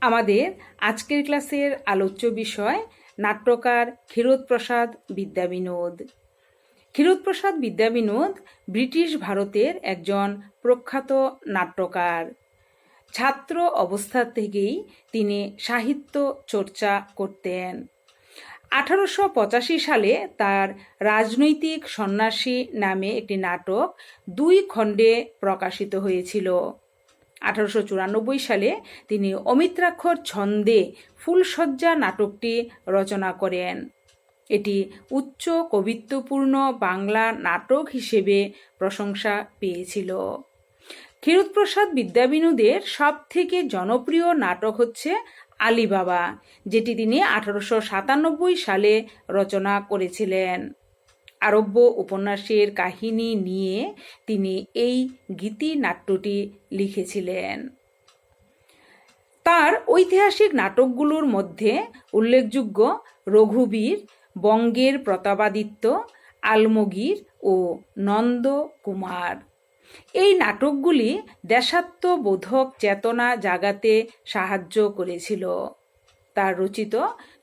আমাদের আজকের ক্লাসের আলোচ্য বিষয় নাট্যকার ক্ষীরোদপ্রসাদ বিদ্যাবিনোদ। ক্ষীরোদপ্রসাদ বিদ্যাবিনোদ ব্রিটিশ ভারতের একজন প্রখ্যাত নাট্যকার। ছাত্র অবস্থা থেকেই তিনি সাহিত্য চর্চা করতেন। আঠারোশো পঁচাশি সালে তার রাজনৈতিক সন্ন্যাসী নামে একটি নাটক দুই খণ্ডে প্রকাশিত হয়েছিল। আঠারোশো চুরানব্বই সালে তিনি অমিত্রাক্ষর ছন্দে ফুলসজ্জা নাটকটি রচনা করেন। এটি উচ্চ কবিত্বপূর্ণ বাংলা নাটক হিসেবে প্রশংসা পেয়েছিল। ক্ষীরোদপ্রসাদ বিদ্যাবিনোদের সব থেকে জনপ্রিয় নাটক হচ্ছে আলিবাবা, যেটি তিনি আঠারোশো সাতানব্বই সালে রচনা করেছিলেন। আরব্য উপন্যাসের কাহিনী নিয়ে তিনি এই গীতি নাট্যটি লিখেছিলেন। তার ঐতিহাসিক নাটকগুলোর মধ্যে উল্লেখযোগ্য রঘুবীর, বঙ্গের প্রতাপাদিত্য, আলমগীর ও নন্দ কুমার এই নাটকগুলি দেশাত্মবোধক চেতনা জাগাতে সাহায্য করেছিল। তার রচিত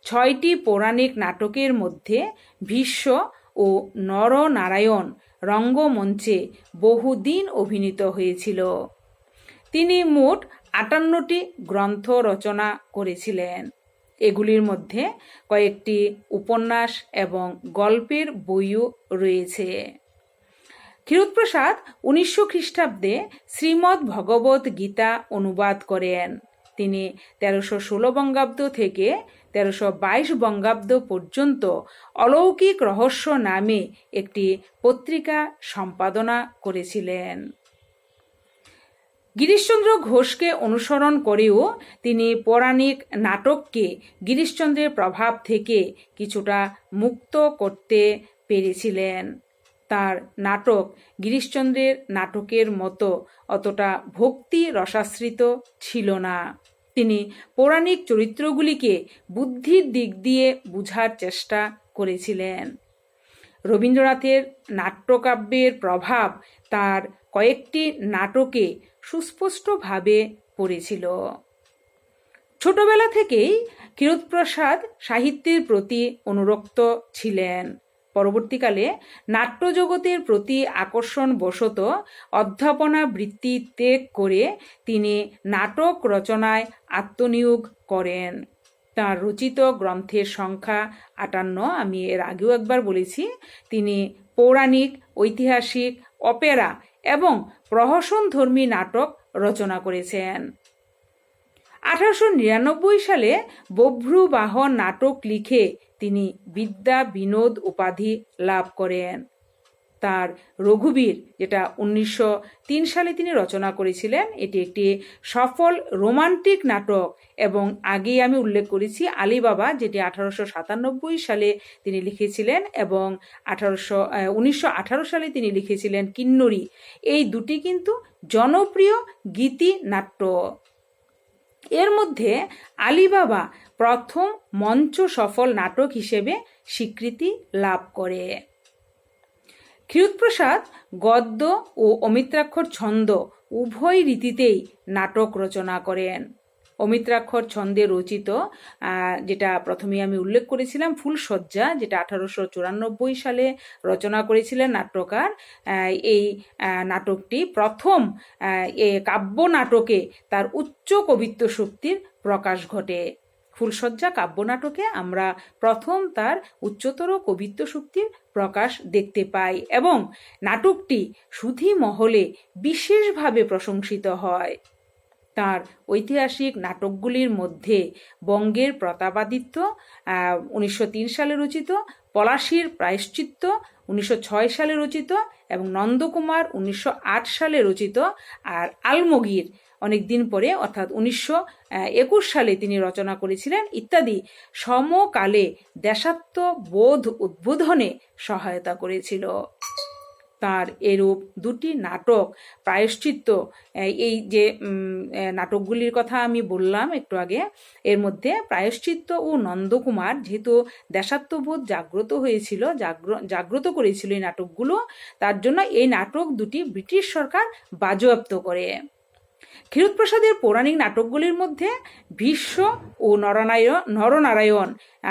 ছয়টি পৌরাণিক নাটকের মধ্যে ভীষ্ম ও নরনারায়ণ রঙ্গমঞ্চে বহুদিন অভিনীত হয়েছিল। তিনি মোট আটান্নটি গ্রন্থ রচনা করেছিলেন। এগুলির মধ্যে কয়েকটি উপন্যাস এবং গল্পের বইও রয়েছে। ক্ষীরোদপ্রসাদ উনিশশো খ্রিস্টাব্দে শ্রীমদ্ ভগবত গীতা অনুবাদ করেন। তিনি তেরোশো ষোলো বঙ্গাব্দ থেকে তেরোশো বাইশ বঙ্গাব্দ পর্যন্ত অলৌকিক রহস্য নামে একটি পত্রিকা সম্পাদনা করেছিলেন। গিরিশচন্দ্র ঘোষকে অনুসরণ করেও তিনি পৌরাণিক নাটককে গিরিশচন্দ্রের প্রভাব থেকে কিছুটা মুক্ত করতে পেরেছিলেন। তার নাটক গিরিশচন্দ্রের নাটকের মতো অতটা ভক্তি রসাশ্রিত ছিল না। তিনি পৌরাণিক চরিত্রগুলিকে বুদ্ধির দিক দিয়ে বুঝার চেষ্টা করেছিলেন। রবীন্দ্রনাথের নাট্যকাব্যের প্রভাব তার কয়েকটি নাটকে সুস্পষ্টভাবে পড়েছিল। ছোটবেলা থেকেই ক্ষীরোদপ্রসাদ সাহিত্যের প্রতি অনুরক্ত ছিলেন। পরবর্তীকালে নাট্যজগতের প্রতি আকর্ষণ বশত অধ্যাপনা বৃত্তি ত্যাগ করে তিনি নাটক রচনায় আত্মনিয়োগ করেন। তার রচিত গ্রন্থের সংখ্যা আটান্ন, আমি এর আগেও একবার বলেছি, তিনি পৌরাণিক, ঐতিহাসিক, অপেরা এবং প্রহসনধর্মী নাটক রচনা করেছেন। আঠারোশো নিরানব্বই সালে বভ্রুবাহ নাটক লিখে তিনি বিদ্যা বিনোদ উপাধি লাভ করেন। তার রঘুবীর, যেটা উনিশশো তিন সালে তিনি রচনা করেছিলেন, এটি একটি সফল রোমান্টিক নাটক এবং আগেই আমি উল্লেখ করেছি আলিবাবা, যেটি আঠারোশো সাতানব্বই সালে তিনি লিখেছিলেন এবং আঠারোশো উনিশশো সালে তিনি লিখেছিলেন কিন্নরী। এই দুটি কিন্তু জনপ্রিয় গীতি নাট্য। এর মধ্যে আলিবাবা প্রথম মঞ্চ সফল নাটক হিসেবে স্বীকৃতি লাভ করে। ক্ষীরোদপ্রসাদ গদ্য ও অমিত্রাক্ষর ছন্দ উভয় রীতিতেই নাটক রচনা করেন। অমিত্রাক্ষর ছন্দে রচিত যেটা প্রথমে আমি উল্লেখ করেছিলাম ফুলসজ্জা যেটা আঠারোশো চুরানব্বই সালে রচনা করেছিলেন নাট্যকার। এই নাটকটি প্রথম কাব্য নাটকে তার উচ্চ কবিত্ব শক্তির প্রকাশ ঘটে। ফুলসজ্জা কাব্যনাটকে আমরা প্রথম তার উচ্চতর কবিত্ব শক্তির প্রকাশ দেখতে পাই এবং নাটকটি সুধী মহলে বিশেষভাবে প্রশংসিত হয়। তার ঐতিহাসিক নাটকগুলির মধ্যে বঙ্গের প্রতাপাদিত্য উনিশশো তিন সালে রচিত, পলাশির প্রায়শ্চিত্ত, উনিশশো ছয় সালে রচিত এবং নন্দকুমার উনিশশো আট সালে রচিত আর আলমগীর অনেক দিন পরে, অর্থাৎ উনিশশো একুশ সালে তিনি রচনা করেছিলেন ইত্যাদি সমকালে দেশাত্ম বোধ উদ্বোধনে সহায়তা করেছিল। তার এরূপ দুটি নাটক প্রায়শ্চিত্ত। এই যে নাটকগুলির কথা আমি বললাম একটু আগে, এর মধ্যে প্রায়শ্চিত্ত ও নন্দকুমার যেহেতু দেশাত্মবোধ জাগ্রত হয়েছিল জাগ্রত করেছিল এই নাটকগুলো, তার জন্য এই নাটক দুটি ব্রিটিশ সরকার বাজেয়াপ্ত করে। ক্ষীরোদপ্রসাদের পৌরাণিক নাটকগুলির মধ্যে ভীষ্ম ও নরনারায়ণ নরনারায়ণ,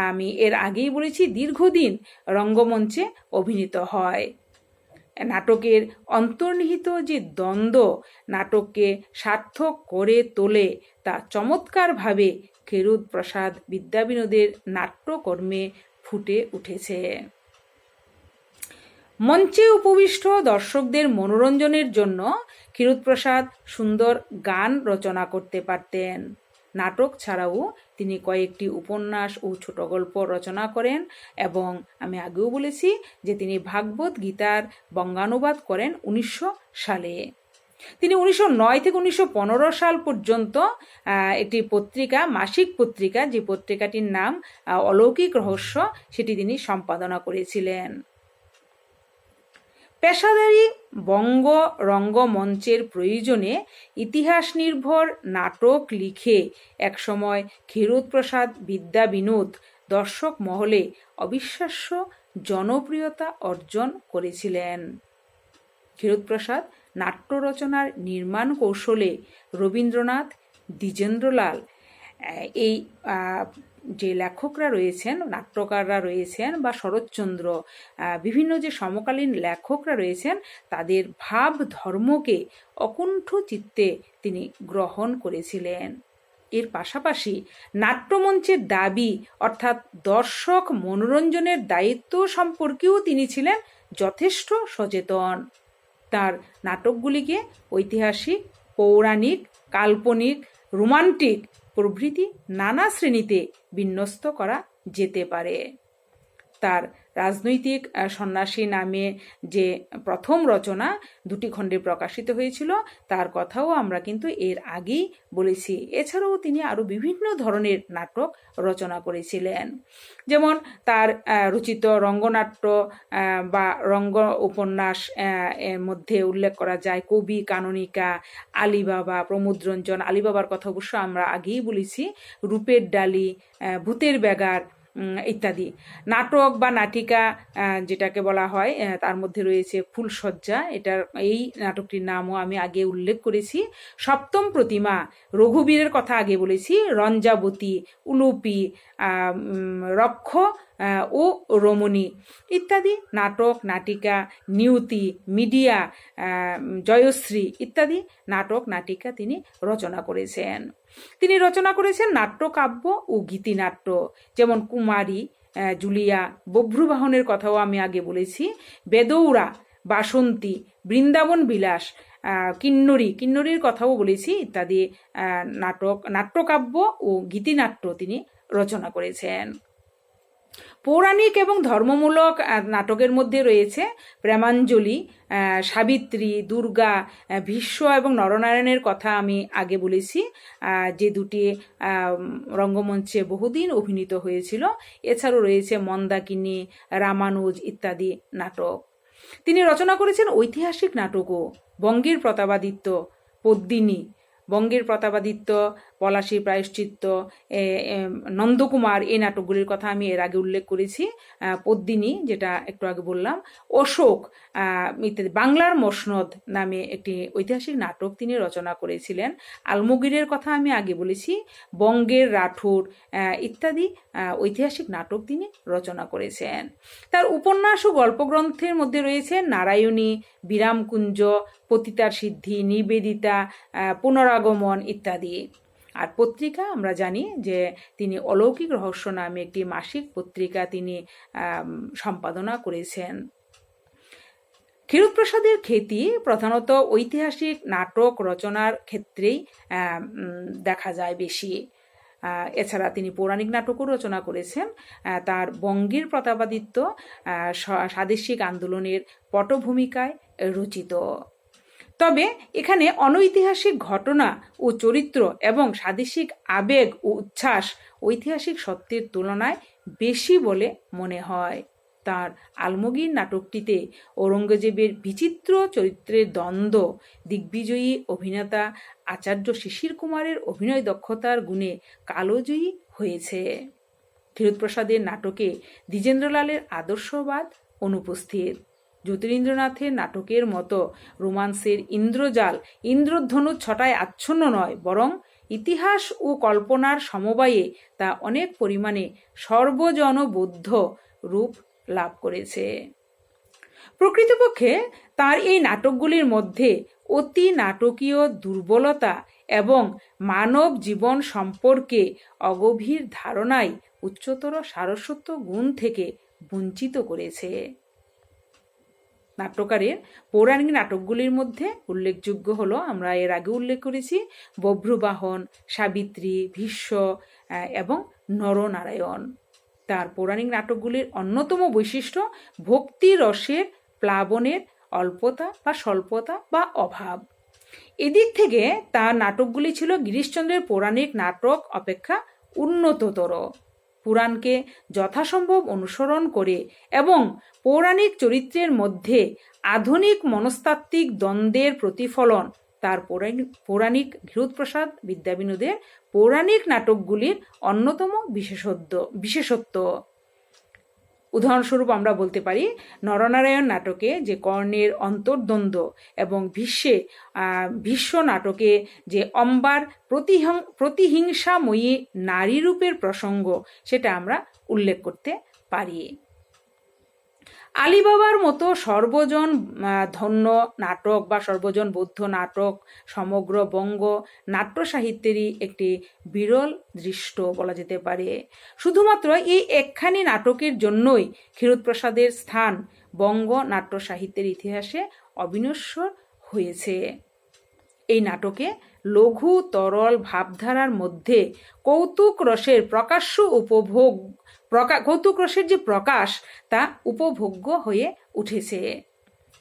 আমি এর আগেই বলেছি, দীর্ঘদিন রঙ্গমঞ্চে অভিনীত হয়। নাটকের অন্তর্নিহিত যে দ্বন্দ্ব নাটককে সার্থক করে তোলে তা চমৎকারভাবে খেরুদ প্রসাদ বিদ্যাবিনোদের নাট্যকর্মে ফুটে উঠেছে। মঞ্চে উপবিষ্ট দর্শকদের মনোরঞ্জনের জন্য ক্ষীরোদপ্রসাদ সুন্দর গান রচনা করতে পারতেন। নাটক ছাড়াও তিনি কয়েকটি উপন্যাস ও ছোট গল্প রচনা করেন এবং আমি আগেও বলেছি যে তিনি ভাগবত গীতার বঙ্গানুবাদ করেন উনিশশো সালে। তিনি উনিশশো নয় থেকে উনিশশো পনেরো সাল পর্যন্ত একটি পত্রিকা, মাসিক পত্রিকা, যে পত্রিকাটির নাম অলৌকিক রহস্য, সেটি তিনি সম্পাদনা করেছিলেন। পেশাদারি বঙ্গ রঙ্গমঞ্চের প্রয়োজনে ইতিহাস নির্ভর নাটক লিখে একসময় ক্ষীরোদপ্রসাদ বিদ্যা বিনোদ দর্শক মহলে অবিশ্বাস্য জনপ্রিয়তা অর্জন করেছিলেন। ক্ষীরোদপ্রসাদ নাট্য রচনার নির্মাণ কৌশলে রবীন্দ্রনাথ দ্বিজেন্দ্রলাল, এই যে লেখকরা রয়েছেন, নাট্যকাররা রয়েছেন বা শরৎচন্দ্র বিভিন্ন যে সমকালীন লেখকরা রয়েছেন, তাদের ভাব ধর্মকে অকুণ্ঠ চিত্তে তিনি গ্রহণ করেছিলেন। এর পাশাপাশি নাট্যমঞ্চের দাবি, অর্থাৎ দর্শক মনোরঞ্জনের দায়িত্ব সম্পর্কেও তিনি ছিলেন যথেষ্ট সচেতন। তার নাটকগুলিকে ঐতিহাসিক, পৌরাণিক, কাল্পনিক, রোমান্টিক প্রভৃতি নানা শ্রেণীতে বিন্যস্ত করা যেতে পারে। তার রাজনৈতিক সন্ন্যাসী নামে যে প্রথম রচনা দুটি খণ্ডে প্রকাশিত হয়েছিল, তার কথাও আমরা কিন্তু এর আগেই বলেছি। এছাড়াও তিনি আরও বিভিন্ন ধরনের নাটক রচনা করেছিলেন। যেমন তার রচিত রঙ্গনাট্য বা রঙ্গ উপন্যাস এর মধ্যে উল্লেখ করা যায় কবি, কাননিকা, আলিবাবা প্রমোদরঞ্জন আলিবাবার কথা অবশ্য আমরা আগেই বলেছি। রূপের ডালি ভূতের ব্যাগার ইত্যাদি। নাটক বা নাটিকা যেটাকে বলা হয় তার মধ্যে রয়েছে ফুলসজ্জা এটার, এই নাটকটির নামও আমি আগে উল্লেখ করেছি। সপ্তম প্রতিমা, রঘুবীরের কথা আগে বলেছি, রঞ্জাবতী, উলুপি রক্ষ ও রমণী। ইত্যাদি, নাটক, নাটিকা নিয়তি মিডিয়া জয়শ্রী ইত্যাদি নাটক, নাটিকা তিনি রচনা করেছেন। তিনি রচনা করেছেন নাট্যকাব্য ও গীতিনাট্য। যেমন কুমারী জুলিয়া, বভ্রুবাহনের কথাও আমি আগে বলেছি। বেদৌরা, বাসন্তী, বৃন্দাবন বিলাস কিন্নরী, কিন্নরীর কথাও বলেছি ইত্যাদি নাটক, নাট্যকাব্য ও গীতিনাট্য তিনি রচনা করেছেন। পৌরাণিক এবং ধর্মমূলক নাটকের মধ্যে রয়েছে প্রেমাঞ্জলি সাবিত্রী, দুর্গা ভীষ্ম এবং নরনারায়ণের কথা আমি আগে বলেছি। যে দুটি রঙ্গমঞ্চে বহুদিন অভিনীত হয়েছিল। এছাড়াও রয়েছে মন্দাকিনী, রামানুজ ইত্যাদি নাটক। তিনি রচনা করেছেন ঐতিহাসিক নাটকও, বঙ্গের প্রতাপাদিত্য, পদ্মিনী। বঙ্গের প্রতাপাদিত্য পলাশী প্রায়শ্চিত্ত নন্দকুমার এই নাটকগুলির কথা আমি এর আগে উল্লেখ করেছি পদ্মিনী যেটা একটু আগে বললাম, অশোক ইত্যাদি, বাংলার মসনদ নামে একটি ঐতিহাসিক নাটক তিনি রচনা করেছিলেন। আলমগীরের কথা আমি আগে বলেছি, বঙ্গের রাঠোর ইত্যাদি ঐতিহাসিক নাটক তিনি রচনা করেছেন। তার উপন্যাস ও গল্পগ্রন্থের মধ্যে রয়েছে নারায়ণী, বিরামকুঞ্জ, পতিতার সিদ্ধি, নিবেদিতা পুনরাগমন ইত্যাদি। আর পত্রিকা আমরা জানি যে তিনি অলৌকিক রহস্য নামে একটি মাসিক পত্রিকা তিনি সম্পাদনা করেছেন। ক্ষীরোদপ্রসাদের খ্যাতি প্রধানত ঐতিহাসিক নাটক রচনার ক্ষেত্রেই দেখা যায় বেশি। এছাড়া তিনি পৌরাণিক নাটকও রচনা করেছেন। তার বঙ্গীর প্রতাপাদিত্য স্বাদেশিক আন্দোলনের পটভূমিকায় রচিত। তবে এখানে অনৈতিহাসিক ঘটনা ও চরিত্র এবং স্বাদেশিক আবেগ ও উচ্ছ্বাস ঐতিহাসিক সত্যের তুলনায় বেশি বলে মনে হয়। তার আলমগীর নাটকটিতে ঔরঙ্গজেবের বিচিত্র চরিত্রের দ্বন্দ্ব, দিগ্বিজয়ী অভিনেতা আচার্য শিশির কুমারের অভিনয় দক্ষতার গুণে কালোজয়ী হয়েছে। ক্ষীরোদপ্রসাদের নাটকে দ্বিজেন্দ্রলালের আদর্শবাদ অনুপস্থিত। জ্যোতিরিন্দ্রনাথের নাটকের মতো রোমান্সের ইন্দ্রজাল ইন্দ্রধনু ছটায় আচ্ছন্ন নয়, বরং ইতিহাস ও কল্পনার সমবায়ে তা অনেক পরিমাণে সর্বজনবদ্ধ রূপ লাভ করেছে। প্রকৃতপক্ষে তার এই নাটকগুলির মধ্যে অতি নাটকীয় দুর্বলতা এবং মানব জীবন সম্পর্কে অগভীর ধারণাই উচ্চতর সারস্বত গুণ থেকে বঞ্চিত করেছে। নাট্যকারের পৌরাণিক নাটকগুলির মধ্যে উল্লেখযোগ্য হলো, আমরা এর আগে উল্লেখ করেছি, বভ্রুবাহন, সাবিত্রী, ভীষ্ম এবং নরনারায়ণ। তার পৌরাণিক নাটকগুলির অন্যতম বৈশিষ্ট্য, ভক্তি রসের প্লাবনের অল্পতা বা স্বল্পতা বা অভাব। এদিক থেকে তার নাটকগুলি ছিল গিরিশচন্দ্রের পৌরাণিক নাটক অপেক্ষা উন্নততর। পুরাণকে যথাসম্ভব অনুসরণ করে এবং পৌরাণিক চরিত্রের মধ্যে আধুনিক মনস্তাত্ত্বিক দ্বন্দ্বের প্রতিফলন, তার পৌরাণিক ঘৃতপ্রসাদ বিদ্যাবিনোদের পৌরাণিক নাটকগুলির অন্যতম বিশেষত্ব বিশেষত্ব। উদাহরণস্বরূপ আমরা বলতে পারি, নরনারায়ণ নাটকে যে কর্ণের অন্তর্দ্বন্দ্ব এবং ভীষ্মে ভীষ্ম নাটকে যে অম্বার প্রতিহং, প্রতিহিংসাময়ী নারী রূপের প্রসঙ্গ, সেটা আমরা উল্লেখ করতে পারি। আলিবাবার মতো সর্বজন ধন্য নাটক বা সর্বজন বৌদ্ধ নাটক সমগ্র বঙ্গ নাট্য সাহিত্যেরই একটি বিরল দৃষ্ট বলা যেতে পারে। শুধুমাত্র এই একখানি নাটকের জন্যই ক্ষীরোদপ্রসাদের স্থান বঙ্গ নাট্য সাহিত্যের ইতিহাসে অবিনশ্বর হয়েছে। এই নাটকে লঘু, তরল ভাবধারার মধ্যে কৌতুক রসের প্রকাশ্য উপভোগ, প্রকা, কৌতুক রসের যে প্রকাশ, তা উপভোগ্য হয়ে উঠেছে।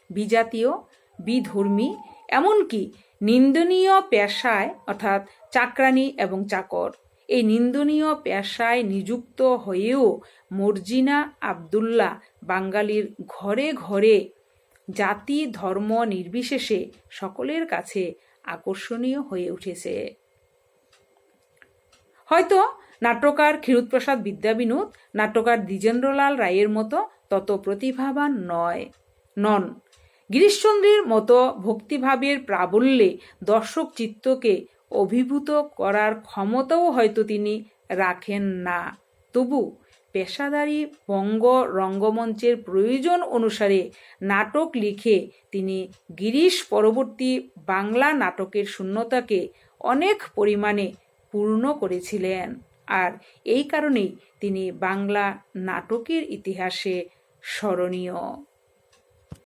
বিজাতীয়, বিধর্মী, এমনকি নিন্দনীয় পেশায়, অর্থাৎ চাকরানি এবং চাকর। এই নিন্দনীয় পেশায় নিযুক্ত হয়েও মর্জিনা আবদুল্লাহ বাঙালির ঘরে ঘরে জাতি, ধর্ম নির্বিশেষে সকলের কাছে আকর্ষণীয় হয়ে উঠেছে। হয়তো নাট্যকার ক্ষীরোদপ্রসাদ বিদ্যাবিনোদ, নাট্যকার দ্বিজেন্দ্রলাল রায়ের মতো তত প্রতিভাবান নয়। নন। গিরিশচন্দ্রের মতো ভক্তিভাবের প্রাবল্যে দর্শক চিত্তকে অভিভূত করার ক্ষমতাও হয়তো তিনি রাখেন না। তবু পেশাদারী বঙ্গ রঙ্গমঞ্চের প্রয়োজন অনুসারে নাটক লিখে তিনি গিরিশ পরবর্তী বাংলা নাটকের শূন্যতাকে অনেক পরিমাণে পূর্ণ করেছিলেন। আর এই কারণেই তিনি বাংলা নাটকের ইতিহাসে স্মরণীয়।